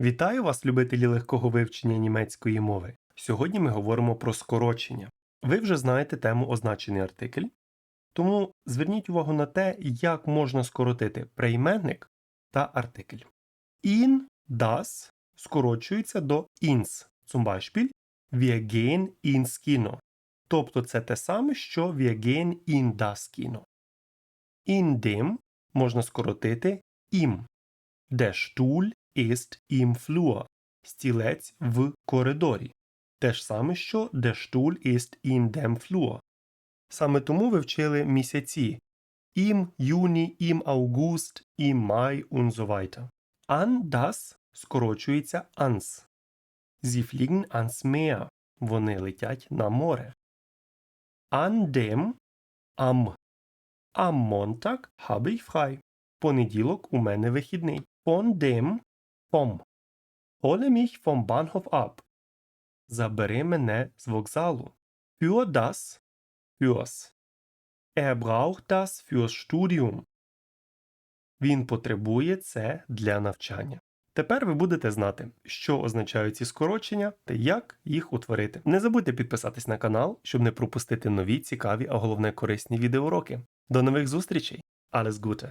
Вітаю вас, любителі легкого вивчення німецької мови. Сьогодні ми говоримо про скорочення. Ви вже знаєте тему означений артикль, тому зверніть увагу на те, як можна скоротити прийменник та артикль. In, das скорочується до ins. Zum Beispiel, wir gehen ins Kino. Тобто це те саме, що wir gehen in das Kino. In dem можна скоротити im. Der Stuhl ist im Flur. Стілець в коридорі. Те ж саме, що der Stuhl ist in dem Flur. Саме тому ви вчили місяці im Juni, im August, im Mai und so weiter. An das скорочується ans. Sie fliegen ans Meer. Вони летять на море. An dem am. Am Montag habe ich frei. Понеділок у мене вихідний. Von dem vom. Hole mich vom Bahnhof ab. Забери мене з вокзалу. Für das fürs. Er braucht das fürs Studium. Він потребує це для навчання. Тепер ви будете знати, що означають ці скорочення та як їх утворити. Не забудьте підписатись на канал, щоб не пропустити нові цікаві, а головне корисні відеоуроки. До нових зустрічей! Alles Gute!